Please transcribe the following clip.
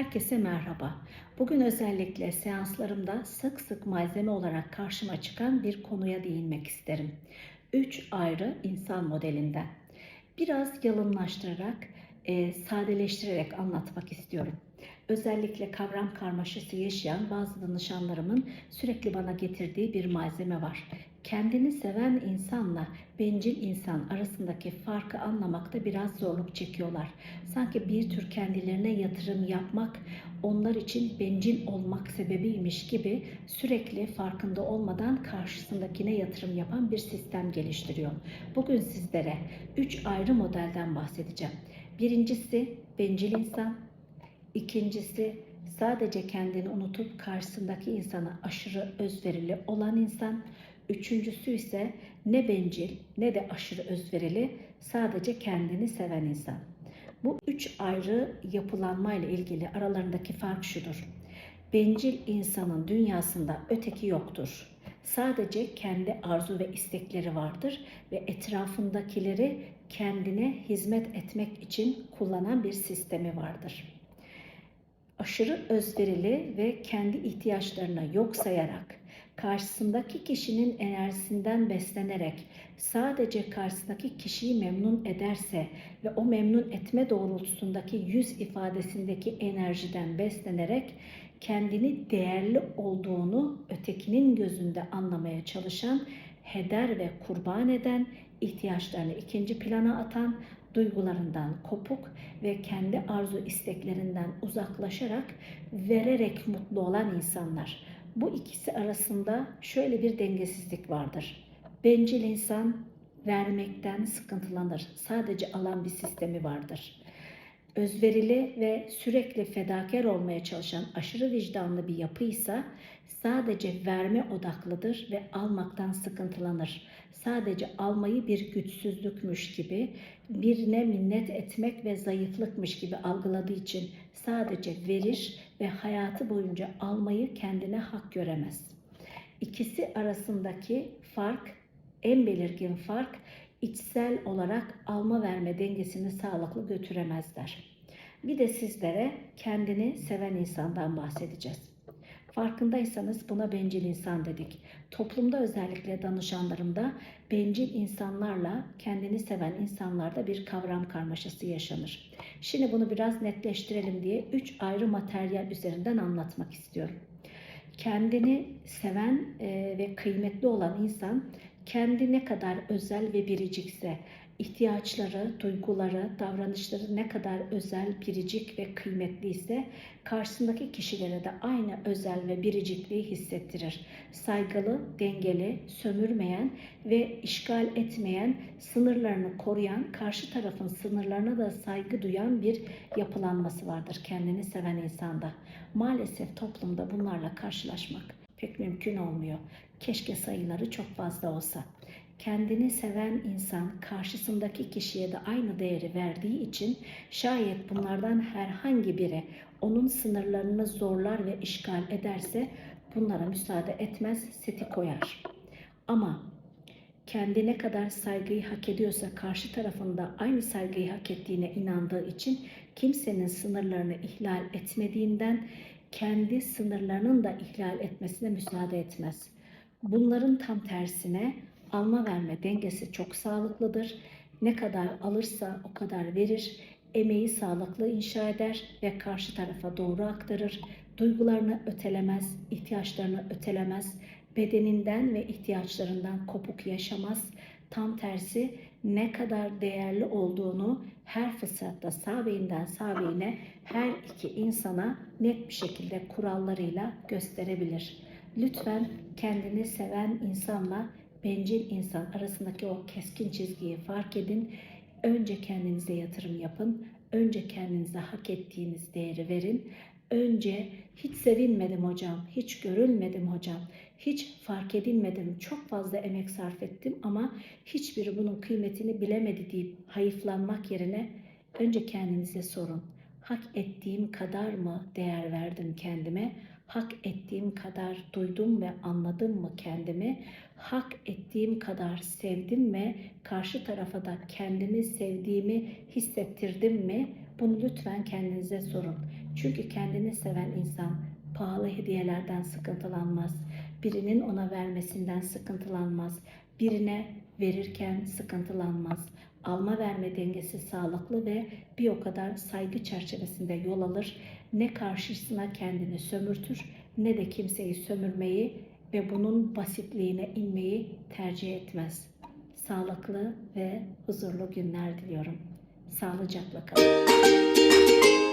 Herkese merhaba. Bugün özellikle seanslarımda sık sık malzeme olarak karşıma çıkan bir konuya değinmek isterim. Üç ayrı insan modelinden. Biraz yalınlaştırarak, e, sadeleştirerek anlatmak istiyorum. Özellikle kavram karmaşası yaşayan bazı danışanlarımın sürekli bana getirdiği bir malzeme var. Kendini seven insanla bencil insan arasındaki farkı anlamakta biraz zorluk çekiyorlar. Sanki bir tür kendilerine yatırım yapmak onlar için bencil olmak sebebiymiş gibi sürekli farkında olmadan karşısındakine yatırım yapan bir sistem geliştiriyor. Bugün sizlere 3 ayrı modelden bahsedeceğim. Birincisi bencil insan, İkincisi sadece kendini unutup karşısındaki insana aşırı özverili olan insan. Üçüncüsü ise ne bencil ne de aşırı özverili sadece kendini seven insan. Bu üç ayrı yapılanma ile ilgili aralarındaki fark şudur. Bencil insanın dünyasında öteki yoktur. Sadece kendi arzu ve istekleri vardır ve etrafındakileri kendine hizmet etmek için kullanan bir sistemi vardır aşırı özverili ve kendi ihtiyaçlarına yok sayarak, karşısındaki kişinin enerjisinden beslenerek sadece karşısındaki kişiyi memnun ederse ve o memnun etme doğrultusundaki yüz ifadesindeki enerjiden beslenerek kendini değerli olduğunu ötekinin gözünde anlamaya çalışan, heder ve kurban eden, ihtiyaçlarını ikinci plana atan, duygularından kopuk ve kendi arzu isteklerinden uzaklaşarak vererek mutlu olan insanlar. Bu ikisi arasında şöyle bir dengesizlik vardır. Bencil insan vermekten sıkıntılanır. Sadece alan bir sistemi vardır. Özverili ve sürekli fedakar olmaya çalışan aşırı vicdanlı bir yapıysa sadece verme odaklıdır ve almaktan sıkıntılanır. Sadece almayı bir güçsüzlükmüş gibi, birine minnet etmek ve zayıflıkmış gibi algıladığı için sadece verir ve hayatı boyunca almayı kendine hak göremez. İkisi arasındaki fark, en belirgin fark içsel olarak alma verme dengesini sağlıklı götüremezler. Bir de sizlere kendini seven insandan bahsedeceğiz. Farkındaysanız buna bencil insan dedik. Toplumda özellikle danışanlarımda bencil insanlarla kendini seven insanlarda bir kavram karmaşası yaşanır. Şimdi bunu biraz netleştirelim diye üç ayrı materyal üzerinden anlatmak istiyorum. Kendini seven e, ve kıymetli olan insan kendi ne kadar özel ve biricikse, ihtiyaçları, duyguları, davranışları ne kadar özel, biricik ve kıymetli ise karşısındaki kişilere de aynı özel ve biricikliği hissettirir. Saygılı, dengeli, sömürmeyen ve işgal etmeyen, sınırlarını koruyan, karşı tarafın sınırlarına da saygı duyan bir yapılanması vardır kendini seven insanda. Maalesef toplumda bunlarla karşılaşmak pek mümkün olmuyor. Keşke sayıları çok fazla olsa kendini seven insan karşısındaki kişiye de aynı değeri verdiği için şayet bunlardan herhangi biri onun sınırlarını zorlar ve işgal ederse bunlara müsaade etmez, seti koyar. Ama kendine kadar saygıyı hak ediyorsa karşı tarafında aynı saygıyı hak ettiğine inandığı için kimsenin sınırlarını ihlal etmediğinden kendi sınırlarının da ihlal etmesine müsaade etmez. Bunların tam tersine alma verme dengesi çok sağlıklıdır. Ne kadar alırsa o kadar verir. Emeği sağlıklı inşa eder ve karşı tarafa doğru aktarır. Duygularını ötelemez, ihtiyaçlarını ötelemez. Bedeninden ve ihtiyaçlarından kopuk yaşamaz. Tam tersi ne kadar değerli olduğunu her fırsatta sağ beyinden sağ beyine her iki insana net bir şekilde kurallarıyla gösterebilir. Lütfen kendini seven insanla bencil insan arasındaki o keskin çizgiyi fark edin. Önce kendinize yatırım yapın. Önce kendinize hak ettiğiniz değeri verin. Önce hiç sevinmedim hocam, hiç görülmedim hocam, hiç fark edilmedim, çok fazla emek sarf ettim ama hiçbiri bunun kıymetini bilemedi deyip hayıflanmak yerine önce kendinize sorun. Hak ettiğim kadar mı değer verdim kendime? Hak ettiğim kadar duydum ve anladım mı kendimi? Hak ettiğim kadar sevdim mi? Karşı tarafa da kendimi sevdiğimi hissettirdim mi? Bunu lütfen kendinize sorun. Çünkü kendini seven insan pahalı hediyelerden sıkıntılanmaz. Birinin ona vermesinden sıkıntılanmaz. Birine verirken sıkıntılanmaz. Alma verme dengesi sağlıklı ve bir o kadar saygı çerçevesinde yol alır. Ne karşısına kendini sömürtür ne de kimseyi sömürmeyi ve bunun basitliğine inmeyi tercih etmez. Sağlıklı ve huzurlu günler diliyorum. Sağlıcakla kalın.